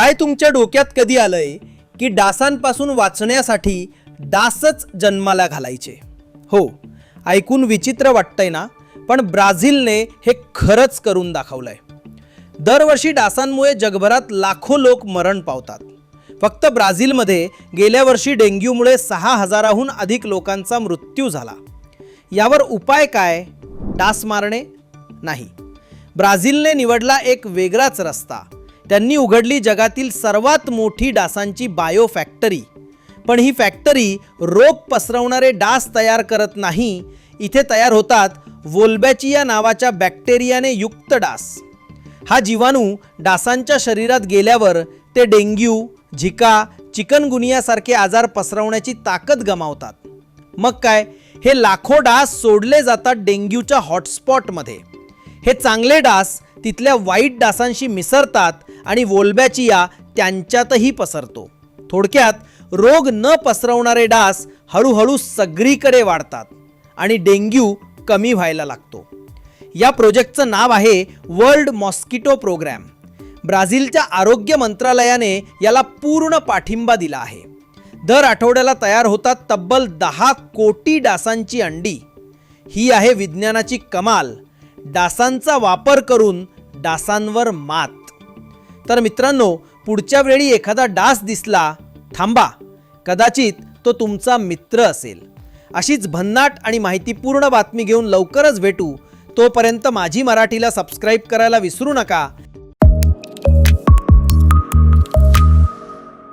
काय तुमच्या डोक्यात कधी आलंय की डासांपासून वाचण्यासाठी डासच जन्माला घालायचे? हो ऐकून विचित्र वाटतंय ना पण ब्राझीलने हे खरंच करून दाखवलंय. दरवर्षी डासांमुळे जगभरात लाखो लोक मरण पावतात. फक्त ब्राझीलमध्ये गेल्या वर्षी डेंग्यूमुळे सहा हजाराहून अधिक लोकांचा मृत्यू झाला. यावर उपाय काय? डास मारणे? नाही. ब्राझीलने निवडला एक वेगळाच रस्ता. त्यांनी उघडली जगातील सर्वात मोठी डासांची बायो फॅक्टरी. पण ही फॅक्टरी रोग पसरवणारे डास तयार करत नाही इथे तयार होतात वोल्बॅचिया नावाच्या बॅक्टेरियाने युक्त डास. हा जीवाणू डासांच्या शरीरात गेल्यावर ते डेंग्यू झिका चिकनगुनियासारखे आजार पसरवण्याची ताकद गमावतात. मग काय? हे लाखो डास सोडले जातात डेंग्यूच्या हॉटस्पॉटमध्ये. हे चांगले डास तिथल्या वाईट डासांशी मिसळतात आणि वोल्बॅचिया त्यांच्यातही पसरतो. थोडक्यात रोग न पसरवणारे डास हळूहळू सगळीकडे वाढतात आणि डेंग्यू कमी व्हायला लागतो. या प्रोजेक्टचं नाव आहे वर्ल्ड मॉस्किटो प्रोग्रॅम. ब्राझीलच्या आरोग्य मंत्रालयाने याला पूर्ण पाठिंबा दिला आहे. दर आठवड्याला तयार होतात तब्बल दहा कोटी डासांची अंडी. ही आहे विज्ञानाची कमाल. डासांचा वापर करून डासांवर मात. तर मित्रांनो पुढच्या वेळी एखादा डास दिसला थांबा. कदाचित तो तुमचा मित्र असेल. अशीच भन्नाट आणि माहितीपूर्ण बातमी घेऊन लवकरच भेटू. तोपर्यंत माझी मराठीला सबस्क्राईब करायला विसरू नका.